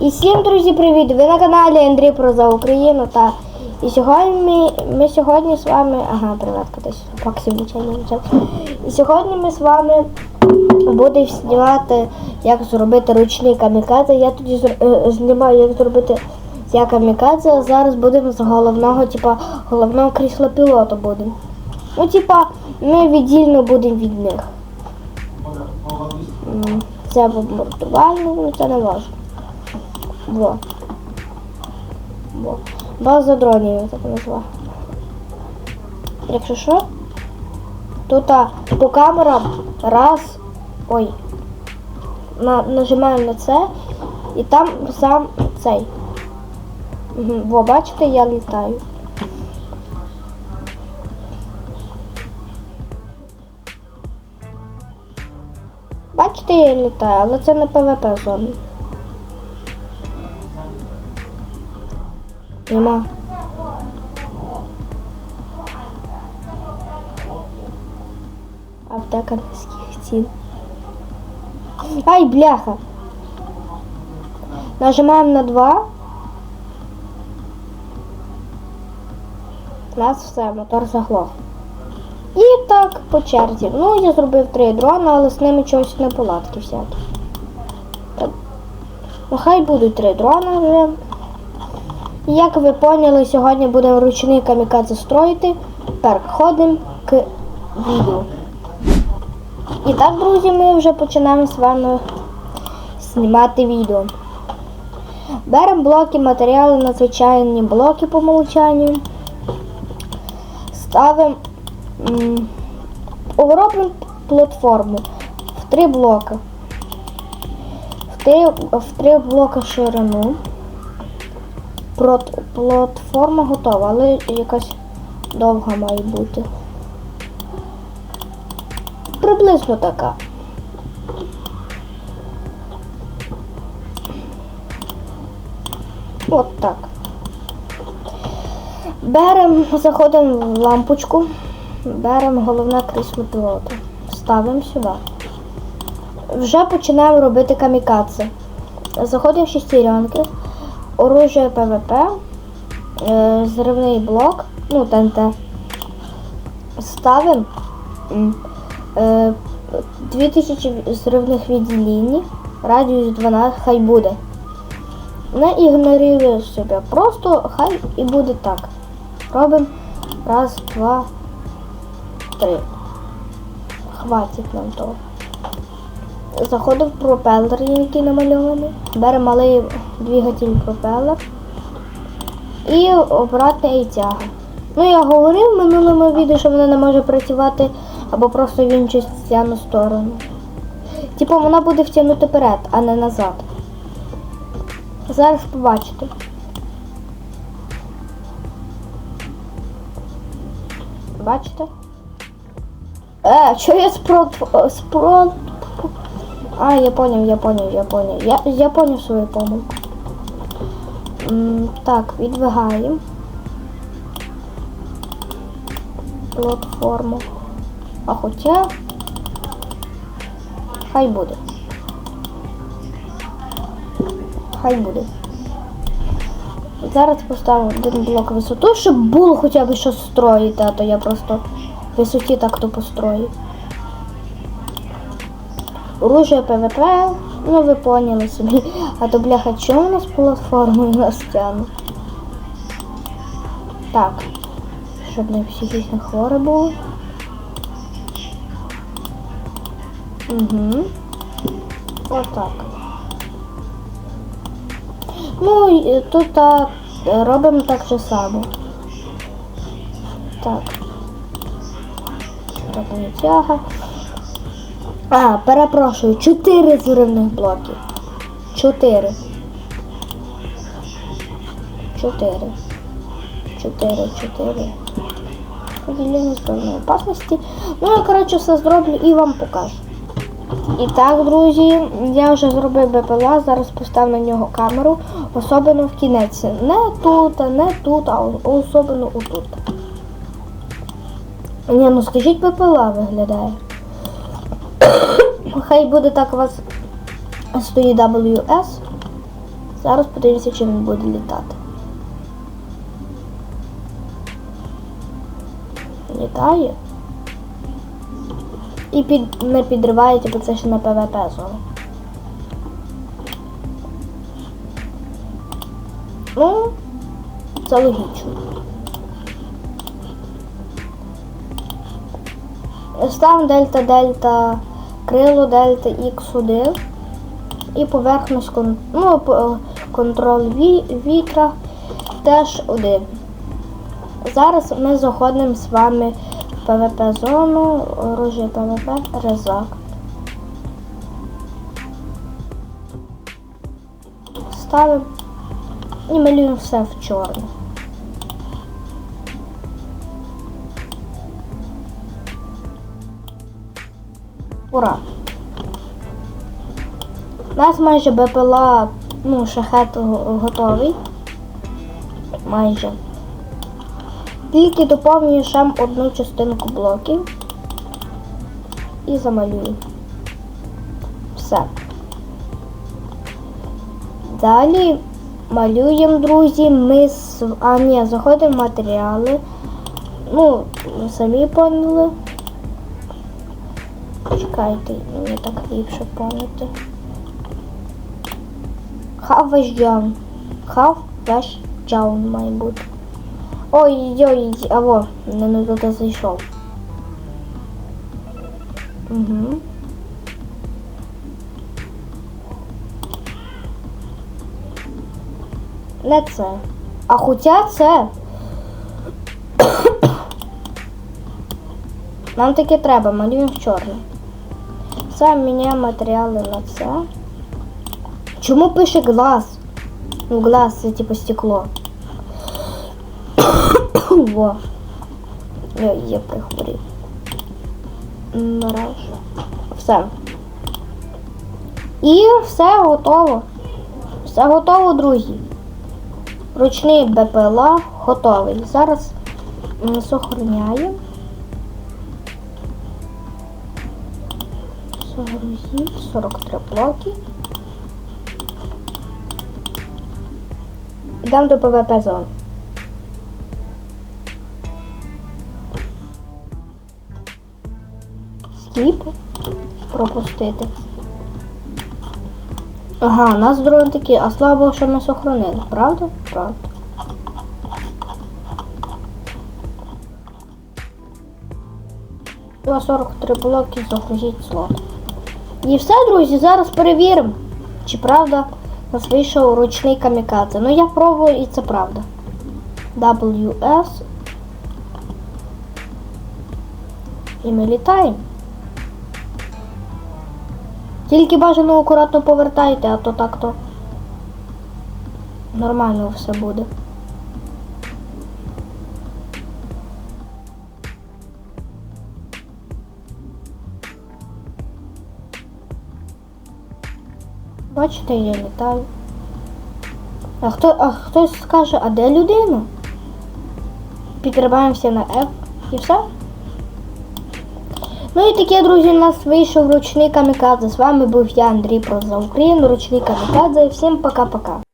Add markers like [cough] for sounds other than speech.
І всім, друзі, привіт! Ви на каналі Андрій про за Україну та і сьогодні ми, ми сьогодні з вами. Ага, привет, десь Максим нічого не. І сьогодні ми з вами будемо знімати, як зробити ручний камікадзе. Я тоді е, знімаю, як зробити я камікадзе, а зараз будемо з головного, типа, головного крісла пілота будемо. Ну, типа, ми віддільно будемо від них. Це бомбардувально, ну це не важливо. Во. Во. База дронів, я так назвав. Якщо що, тут а, по камерам раз. Ой. На, нажимаємо на це і там сам цей. Во, бачите, я літаю. Бачите, я літаю, але це не ПВП зона. Нема. Аптека низьких цін. Ай, бляха. Нажимаємо на 2. У нас все, мотор заглох. І так по черзі. Ну, я зробив три дрона, але з ними чогось неполадки всякі. Так. Ну, хай будуть три дрона вже. Як ви поняли, сьогодні будемо ручний камікадзе строїти. Переходимо к відео. І так, друзі, ми вже починаємо з вами знімати відео. Беремо блоки, матеріали, надзвичайні блоки по умолчанню. Ставимо, робимо платформу в три блоки. В три, в три блоки ширину. Прот- Платформа готова, але якась довга має бути. Приблизно така. От так. Беремо, заходимо в лампочку, беремо головне крісло пілота, ставимо сюди. Вже починаємо робити камікадзе. Заходимо в шестеренки, оружие ПВП, е, зривний блок, ну ТНТ. Ставимо е, 2000 зривних відділень, радіус 12, хай буде. Не ігноруй себе, просто хай і буде так. Робимо раз, два, три. Хватить нам того. Заходимо в пропелер, який намальований. Беремо малий двигатель пропелер. І обратна і. Ну, я говорив в минулому відео, що вона не може працювати або просто в іншу стяну сторону. Типу вона буде втягнути вперед, а не назад. Зараз побачите. Бачите? Е, що я спрот... спрот... А, я понял, я понял, я понял. Я, я понял свою помилку. Так, відвигаємо. Платформу. А хоча... Хай буде. Хай буде. Зараз поставимо один блок висоту, щоб було хоча б що строїти, а то я просто висоті так то построю. Оружие ПВП, ну ви поняли собі. А то бляха, чому у нас платформою на стяну? Так. Щоб не психічно хворе було. Угу. Отак. Ну, і тут а, робимо так же само. Так. Так, не тяга. А, перепрошую, чотири зривних блоків. Чотири. Чотири. Чотири, чотири. Опасності. Ну, я, коротше, все зроблю і вам покажу. І так, друзі, я вже зробив БПЛА, зараз поставлю на нього камеру, особливо в кінець. Не тут, не тут, а особливо отут. Ні, ну скажіть, БПЛА виглядає. Хай буде так у вас стоїть WS. Зараз подивимося, чи він буде літати. Літає. І під, не підривається, бо це ще на ПВП зона. Ну, це логічно. Став дельта дельта, крило дельта Х1 і поверхність ну, контроль ві- вітра теж один. Зараз ми заходимо з вами в ПВП зону, оружие ПВП, резак. Ставимо і малюємо все в чорне. Ура! У нас майже БПЛА, ну, шахет готовий. Майже. Тільки доповнюю ще одну частинку блоків і замалюю. Все. Далі малюємо, друзі, ми з... А, ні, заходимо в матеріали. Ну, самі поняли. Чекайте, мені так ліпше поняти. Have ваш down. Have ваш down має бути. Ой-ой, аво, не туди зайшов. Угу. Не це. А хоча це. Нам таке треба, малюємо в чорне. Все, міняємо матеріали на це. Чому пише глаз? Ну, глаз це типу стекло. [coughs] Во. Я, я прихворів. Нараж. Все. І все готово. Все готово, друзі. Ручний БПЛА готовий. Зараз сохраняємо. Загрузіть 43 блоки. Йдемо до ПВП зон. Скіп. Пропустити. Ага, у нас дрон такі, а слава Богу, що ми сохранили, правда? Правда. На 43 блоки загрузіть слот. І все, друзі, зараз перевіримо, чи правда нас вийшов ручний камікадзе. Ну я пробую і це правда. WS. І ми літаємо. Тільки бажано акуратно повертайте, а то так то нормально все буде. Бачите, я літаю. А хто, а хтось скаже, а де людина? Підриваємося на F і все. Ну і таке, друзі, у нас вийшов ручний камікадзе. З вами був я, Андрій Проза Україну, ручний камікадзе. Всім пока-пока.